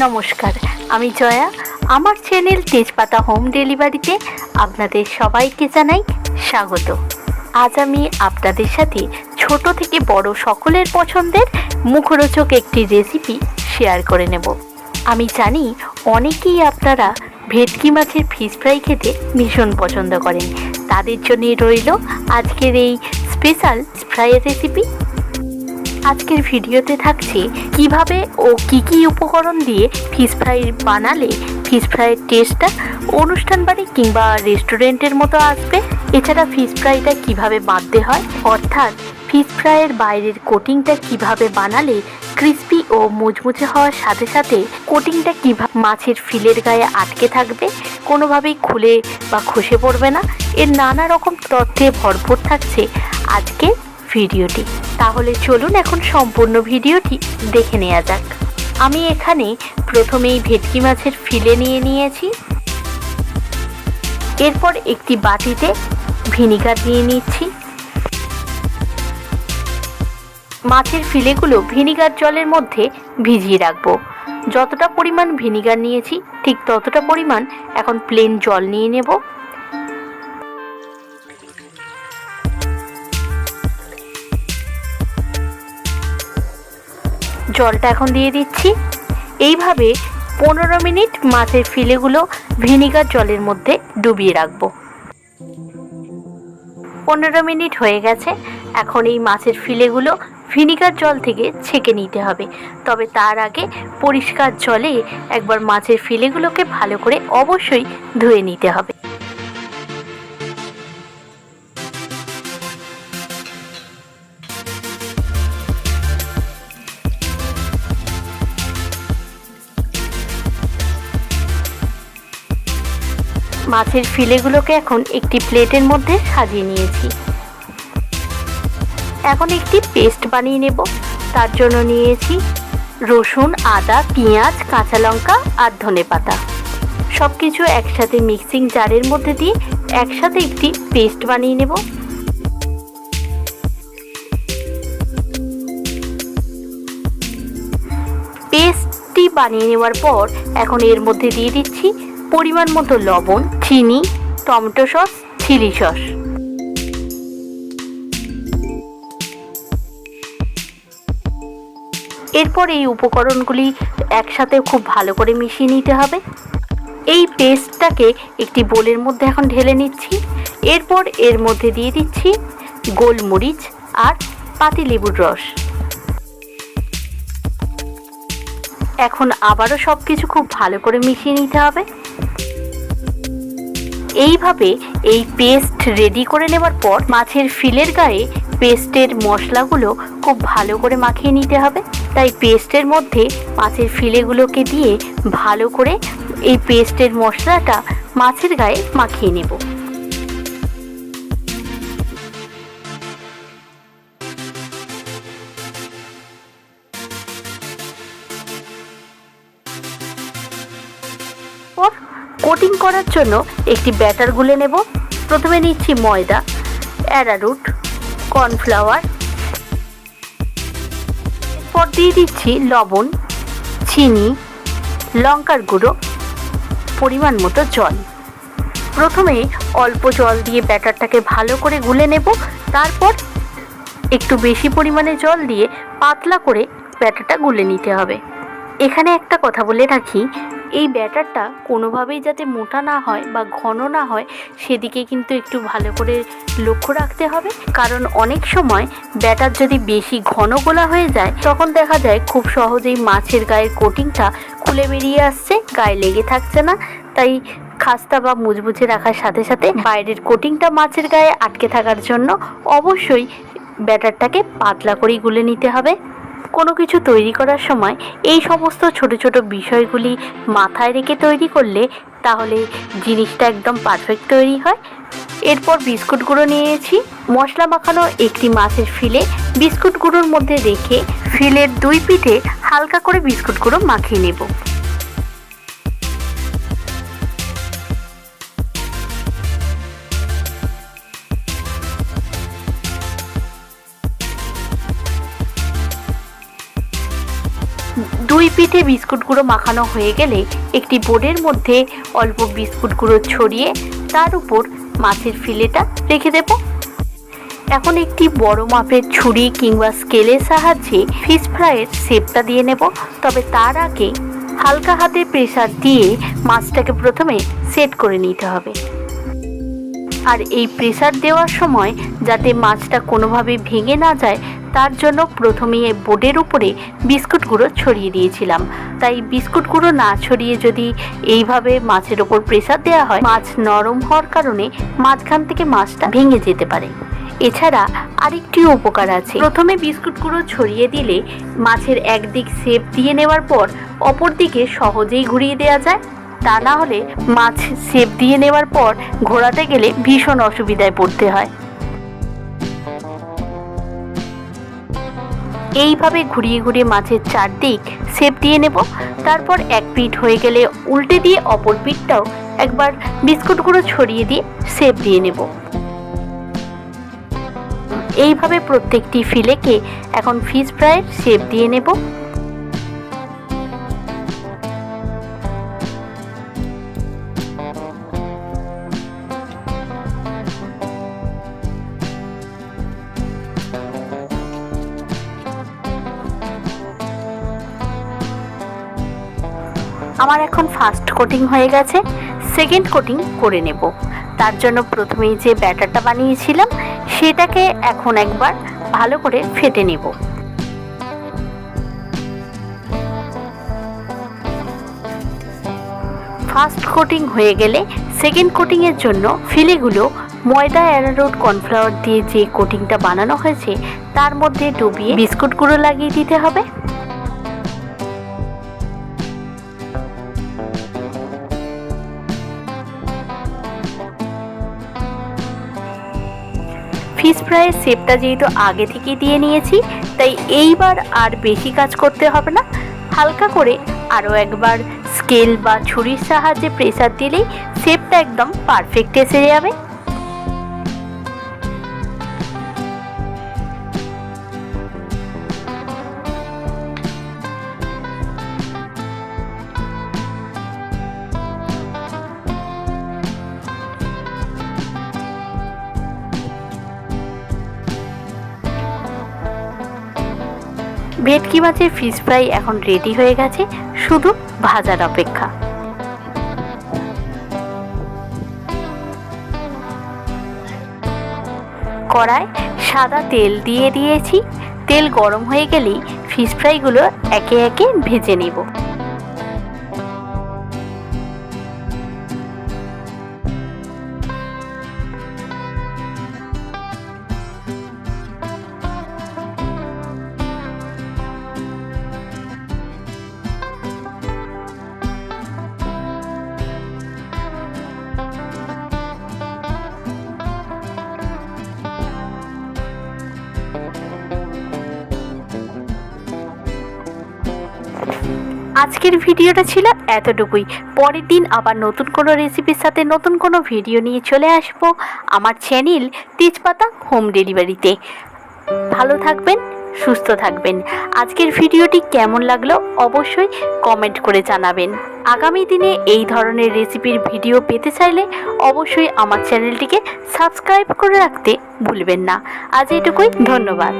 নমস্কার, আমি জয়া। আমার চ্যানেল তেজপাতা হোম ডেলিভারিতে আপনাদের সবাইকে জানাই স্বাগত। আজ আমি আপনাদের সাথে ছোট থেকে বড় সকলের পছন্দের মুখরোচক একটি রেসিপি শেয়ার করে নেব। আমি জানি অনেকেই আপনারা ভেটকি মাছের ফিশ ফ্রাই খেতে ভীষণ পছন্দ করেন। তাদের জন্যই রইল আজকের এই স্পেশাল ফ্রাইয়ের রেসিপি আজকের ভিডিওতে থাকছে কীভাবে ও কি কি উপকরণ দিয়ে ফিশ ফ্রাই বানালে ফিশ ফ্রাইয়ের টেস্টটা অনুষ্ঠান বাড়ি কিংবা রেস্টুরেন্টের মতো আসবে। এছাড়া ফিশ ফ্রাইটা কীভাবে বাঁধতে হয়, অর্থাৎ ফিশ ফ্রাইয়ের বাইরের কোটিংটা কীভাবে বানালে ক্রিস্পি ও মুচমুচে হওয়ার সাথে সাথে কোটিংটা কীভাবে মাছের ফিলের গায়ে আটকে থাকবে, কোনোভাবেই খুলে বা খসে পড়বে না। এর নানা রকম তথ্যে ভরপুর থাকছে আজকে ভিডিওটি। তাহলে চলুন এখন সম্পূর্ণ ভিডিওটি দেখে নেওয়া যাক। আমি এখানে প্রথমেই ভেটকি মাছের ফিলে নিয়ে নিয়েছি। এরপর একটি বাটিতে ভিনিগার নিয়ে নিচ্ছি। মাছের ফিলেগুলো ভিনিগার জলের মধ্যে ভিজিয়ে রাখব। যতটা পরিমাণ ভিনিগার নিয়েছি, ঠিক ততটা পরিমাণ এখন প্লেন জল নিয়ে নেব। জলটা এখন দিয়ে দিচ্ছি। এইভাবে পনেরো মিনিট মাছের ফিলেগুলো ভিনিগার জলের মধ্যে ডুবিয়ে রাখব। পনেরো মিনিট হয়ে গেছে। এখন এই মাছের ফিলেগুলো ভিনিগার জল থেকে ছেঁকে নিতে হবে। তবে তার আগে পরিষ্কার জলে একবার মাছের ফিলেগুলোকে ভালো করে অবশ্যই ধুয়ে নিতে হবে। মাছের ফিলেগুলোকে এখন একটি প্লেটের মধ্যে সাজিয়ে নিয়েছি। এখন একটি পেস্ট বানিয়ে নেব। তার জন্য নিয়েছি রসুন, আদা, পেঁয়াজ, কাঁচা লঙ্কা আর ধনে পাতা। সব কিছু একসাথে মিক্সিং জারের মধ্যে দিয়ে একসাথে একটি পেস্ট বানিয়ে নেব। পেস্টটি বানিয়ে নেওয়ার পর এখন এর মধ্যে দিয়ে দিচ্ছি পরিমাণ মতো লবণ। চিনি, টমেটো সস, চিলি সস। এরপর এই উপকরণগুলি একসাথে খুব ভালো করে মিশিয়ে নিতে হবে। এই পেস্টটাকে একটি বোলের মধ্যে এখন ঢেলে নিচ্ছি। এরপর এর মধ্যে দিয়ে দিচ্ছি গোলমরিচ আর পাতিলেবুর রস। এখন আবারও সব কিছু খুব ভালো করে মিশিয়ে নিতে হবে। এইভাবে এই পেস্ট রেডি করে নেবার পর মাছের ফিলের গায়ে পেস্টের মশলাগুলো খুব ভালো করে মাখিয়ে নিতে হবে। তাই পেস্টের মধ্যে মাছের ফিলেগুলোকে দিয়ে ভালো করে এই পেস্টের মশলাটা মাছের গায়ে মাখিয়ে নেব। কোটিং করার জন্য একটি ব্যাটার গুলে নেব। প্রথমে নিচ্ছি ময়দা অ্যারারুট কর্নফ্লাওয়ার। এরপর দিয়ে দিচ্ছি লবণ, চিনি, লঙ্কার গুঁড়ো, পরিমাণ মতো জল। প্রথমে অল্প জল দিয়ে ব্যাটারটাকে ভালো করে গুলে নেব। তারপর একটু বেশি পরিমাণে জল দিয়ে পাতলা করে ব্যাটারটা গুলে নিতে হবে। এখানে একটা কথা বলে রাখি এই ব্যাটারটা কোনোভাবেই যাতে মোটা না হয় বা ঘন না হয়, সেদিকে কিন্তু একটু ভালো করে লক্ষ্য রাখতে হবে। কারণ অনেক সময় ব্যাটার যদি বেশি ঘন গোলা হয়ে যায়, তখন দেখা যায় খুব সহজেই মাছের গায়ের কোটিংটা খুলে বেরিয়ে আসছে, গায়ে লেগে থাকছে না। তাই খাস্তা বা মুচমুচে রাখার সাথে সাথে বাইরের কোটিংটা মাছের গায়ে আটকে থাকার জন্য অবশ্যই ব্যাটারটাকে পাতলা করেই গুলে নিতে হবে। কোনো কিছু তৈরি করার সময় এই সমস্ত ছোট ছোট বিষয়গুলি মাথায় রেখে তৈরি করলে তাহলে জিনিসটা একদম পারফেক্ট তৈরি হয়। এরপর বিস্কুট গুঁড়ো নিয়েছি। মশলা মাখানো একটি মাছের ফিলে বিস্কুট গুঁড়োর মধ্যে রেখে ফিলের দুই পিঠে হালকা করে বিস্কুট গুঁড়ো মাখিয়ে নেব। দুই পিঠে বিস্কুট গুঁড়ো মাখানো হয়ে গেলে একটি বোর্ডের মধ্যে অল্প বিস্কুট গুঁড়ো ছড়িয়ে তার উপর মাছের ফিলেটা রেখে দেব। এখন একটি বড় মাপের ছুরি কিংবা স্কেলের সাহায্যে ফিশ ফ্রাইয়ের শেপটা দিয়ে নেব। তবে তার আগে হালকা হাতে প্রেসার দিয়ে মাছটাকে প্রথমে সেট করে নিতে হবে। আর এই প্রেসার দেওয়ার সময় যাতে মাছটা কোনোভাবে ভেঙে না যায়, তার জন্য প্রথমে বোর্ডের উপরে বিস্কুট গুঁড়ো ছড়িয়ে দিয়েছিলাম। তাই বিস্কুট গুঁড়ো না ছড়িয়ে যদি এইভাবে মাছের ওপর প্রেসার দেওয়া হয়, মাছ নরম হওয়ার কারণে মাঝখান থেকে মাছটা ভেঙে যেতে পারে। এছাড়া আরেকটি উপকার আছে। প্রথমে বিস্কুট গুঁড়ো ছড়িয়ে দিলে মাছের একদিক সেপ দিয়ে নেওয়ার পর অপর দিকে সহজেই ঘুরিয়ে দেওয়া যায়। তা না হলে মাছ সেপ দিয়ে নেওয়ার পর ঘোরাতে গেলে ভীষণ অসুবিধায় পড়তে হয়। এইভাবে ঘুরিয়ে ঘুরিয়ে মাছের চারদিক সেপ দিয়ে নেব। তারপর এক পিঠ হয়ে গেলে উল্টে দিয়ে অপর পিঠটাও একবার বিস্কুট গুঁড়ো ছড়িয়ে দিয়ে সেপ দিয়ে নেব। এইভাবে প্রত্যেকটি ফিলেকে এখন ফিশ ফ্রাইয়ের শেপ দিয়ে নেব। আমার এখন ফার্স্ট কোটিং হয়ে গেছে সেকেন্ড কোটিং করে নেব। তার জন্য প্রথমেই যে ব্যাটারটা বানিয়েছিলাম, সেটাকে এখন একবার ভালো করে ফেটে নেব। ফার্স্ট কোটিং হয়ে গেলে সেকেন্ড কোটিংয়ের জন্য ফিলেগুলো ময়দা অ্যারারুট কর্নফ্লাওয়ার দিয়ে যে কোটিংটা বানানো হয়েছে, তার মধ্যে ডুবিয়ে বিস্কুট গুঁড়ো লাগিয়ে দিতে হবে। ফিশ ফ্রাইয়ের শেপটা যেহেতু আগে থেকে দিয়ে নিয়েছি, তাই এইবার আর বেশি কাজ করতে হবে না। হালকা করে আরও একবার স্কেল বা ছুরির সাহায্যে প্রেসার দিলেই শেপটা একদম পারফেক্ট এসে যাবে। ভেটকি মাছের ফিশ ফ্রাই এখন রেডি হয়ে গেছে, শুধু ভাজার অপেক্ষা। কড়ায় সাদা তেল দিয়ে দিয়েছি। তেল গরম হয়ে গেলেই ফিশ ফ্রাইগুলো একে একে ভেজে নেব। আজকের ভিডিওটা ছিল এতটুকুই। পরের দিন আবার নতুন কোনো রেসিপির সাথে নতুন কোনো ভিডিও নিয়ে চলে আসব আমার চ্যানেল তেজপাতা হোম ডেলিভারিতে ভালো থাকবেন, সুস্থ থাকবেন। আজকের ভিডিওটি কেমন লাগল অবশ্যই কমেন্ট করে জানাবেন। আগামী দিনে এই ধরনের রেসিপির ভিডিও পেতে চাইলে অবশ্যই আমার চ্যানেলটিকে সাবস্ক্রাইব করে রাখতে ভুলবেন না। আজ এটুকুই, ধন্যবাদ।